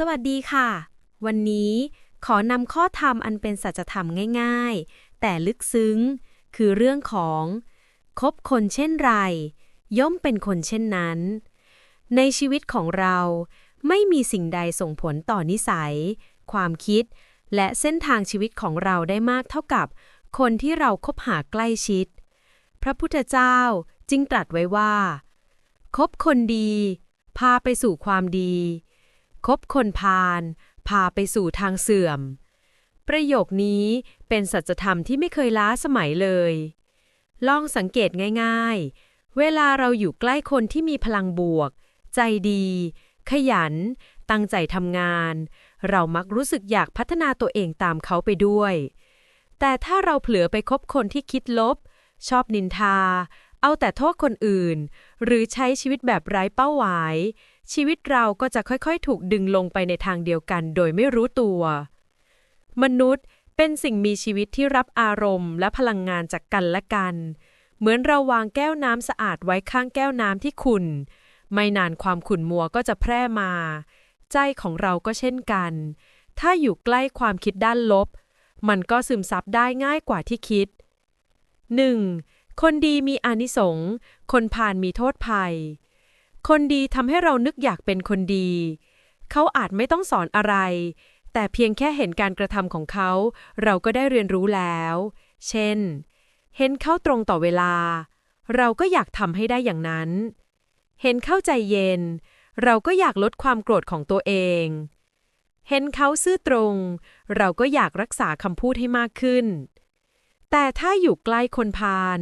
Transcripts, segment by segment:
สวัสดีค่ะ วันนี้ขอนำข้อธรรมอันเป็นสัจธรรมง่าย ๆ แต่ลึกซึ้ง คือเรื่องของคบคนเช่นไร ย่อมเป็นคนเช่นนั้น ในชีวิตของเราไม่มีสิ่งใดส่งผลต่อนิสัย ความคิด และเส้นทางชีวิตของเราได้มากเท่ากับคนที่เราคบหาใกล้ชิด พระพุทธเจ้าจึงตรัสไว้ว่า คบคนดี พาไปสู่ความดี คบคนพาลพาไปสู่ทางเสื่อม ประโยคนี้เป็นสัจธรรมที่ไม่เคยล้าสมัยเลย ลองสังเกตง่ายๆ เวลาเราอยู่ใกล้คนที่มีพลังบวก ใจดี ขยัน ตั้งใจทำงาน เรามักรู้สึกอยากพัฒนาตัวเองตามเขาไปด้วย แต่ถ้าเราเผลอไปคบคนที่คิดลบ ชอบนินทา เอาแต่โทษคนอื่น หรือใช้ชีวิตแบบไร้เป้าหมาย ชีวิตเราก็จะค่อยๆ ถูกดึงลงไปในทางเดียวกันโดยไม่รู้ตัว มนุษย์เป็นสิ่งมีชีวิตที่รับอารมณ์ และพลังงานจากกันและกัน เหมือนเราวางแก้วน้ำสะอาดไว้ข้างแก้วน้ำที่ขุ่น ไม่นานความขุ่นมัวก็จะแพร่มา ใจของเราก็เช่นกัน ถ้าอยู่ใกล้ความคิดด้านลบ มันก็ซึมซับได้ง่ายกว่าที่คิด 1. คนดีมีอานิสงส์คนพาลมีโทษภัย คนดีทำให้เรานึกอยากเป็นคนดี เขาอาจไม่ต้องสอนอะไร แต่เพียงแค่เห็นการกระทำของเขา เราก็ได้เรียนรู้แล้ว เช่น เห็นเขาตรงต่อเวลา เราก็อยากทำให้ได้อย่างนั้น เห็นเข้าใจเย็น เราก็อยากลดความโกรธของตัวเอง เห็นเขาซื่อตรง เราก็อยากรักษาคำพูดให้มากขึ้นแต่ถ้าอยู่ใกล้คนพาล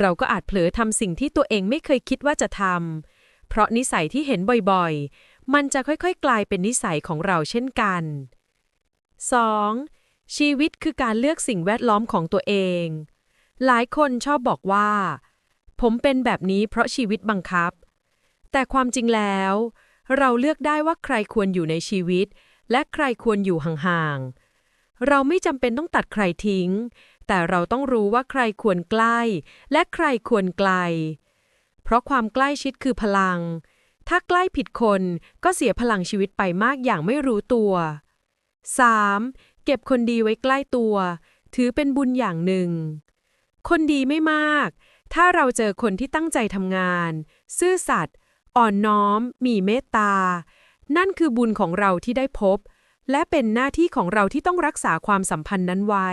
เราก็อาจเผลอทำสิ่งที่ตัวเองไม่เคยคิดว่าจะทำ เพราะนิสัยที่เห็นบ่อยๆ มันจะค่อยๆ กลายเป็นนิสัยของเราเช่นกัน 2. ชีวิตคือการเลือกสิ่งแวดล้อมของตัวเอง หลายคนชอบบอกว่า ผมเป็นแบบนี้เพราะชีวิตบังคับ แต่ความจริงแล้ว เราเลือกได้ว่าใครควรอยู่ในชีวิต และใครควรอยู่ห่างๆ เราไม่จำเป็นต้องตัดใครทิ้ง แต่เราต้องรู้ว่าใครควรใกล้ และใครควรไกล เพราะความใกล้ชิดคือพลัง ถ้าใกล้ผิดคนก็เสียพลังชีวิตไปมากอย่างไม่รู้ตัว 3. เก็บคนดีไว้ใกล้ตัว ถือเป็นบุญอย่างหนึ่ง คนดีไม่มาก ถ้าเราเจอคนที่ตั้งใจทำงาน ซื่อสัตย์อ่อนน้อม มีเมตตา นั่นคือบุญของเราที่ได้พบ และเป็นหน้าที่ของเราที่ต้องรักษาความสัมพันธ์นั้นไว้